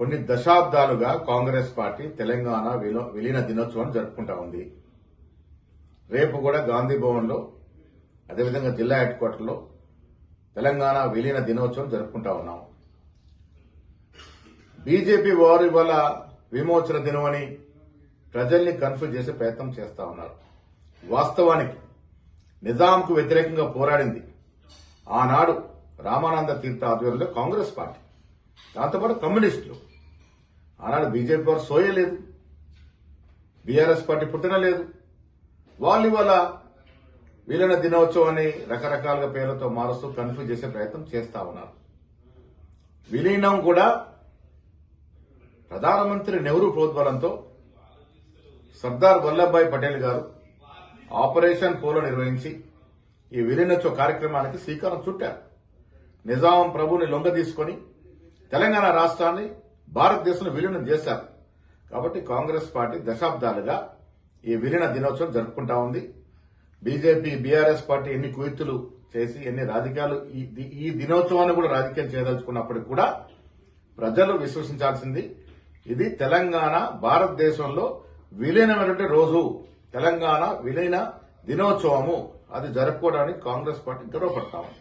కొన్ని దశాబ్దాలుగా కాంగ్రెస్ పార్టీ తెలంగాణ విలీన దినోత్సవం జరుపుకుంటా ఉంది. రేపు కూడా గాంధీ భవన్లో అదేవిధంగా జిల్లా హెడ్ క్వార్టర్లో తెలంగాణ విలీన దినోత్సవం జరుపుకుంటా ఉన్నాం. బీజేపీ వారు ఇవాళ విమోచన దినమని ప్రజల్ని కన్ఫ్యూజ్ చేసే ప్రయత్నం చేస్తా ఉన్నారు. వాస్తవానికి నిజాంకు వ్యతిరేకంగా పోరాడింది ఆనాడు రామానంద తీర్థ ఆధ్వర్యంలో కాంగ్రెస్ పార్టీ. దాంతోపాటు కమ్యూనిస్టులు. ఆనాడు బీజేపీ వారు సోయలేదు బీఆర్ఎస్ పార్టీ పుట్టిన లేదు. వాళ్ళు ఇవాళ విలీన దినోత్సవాన్ని రకరకాలుగా పేర్లతో మారుస్తూ కన్ఫ్యూజ్ చేసే ప్రయత్నం చేస్తా ఉన్నారు. విలీనం కూడా ప్రధానమంత్రి నెహ్రూ ప్రోద్బలంతో సర్దార్ వల్లభాయ్ పటేల్ గారు ఆపరేషన్ పోలో నిర్వహించి ఈ విలీనోత్సవ కార్యక్రమానికి శ్రీకారం చుట్టారు. నిజాం ప్రభుని లొంగ తీసుకొని తెలంగాణ రాష్ట్రాన్ని భారతదేశంలో విలీనం చేశారు. కాబట్టి కాంగ్రెస్ పార్టీ దశాబ్దాలుగా ఈ విలీన దినోత్సవం జరుపుకుంటా ఉంది. బీజేపీ బీఆర్ఎస్ పార్టీ ఎన్ని కుయుత్తులు చేసి ఎన్ని రాజకీయాలు ఈ ఈ దినోత్సవాన్ని కూడా రాజకీయం చేయదలుచుకున్నప్పటికీ కూడా ప్రజలు విశ్వసించాల్సింది ఇది తెలంగాణ భారతదేశంలో విలీనమైనటువంటి రోజు. తెలంగాణ విలీన దినోత్సవము. అది జరుపుకోవడానికి కాంగ్రెస్ పార్టీ గర్వపడతా ఉంది.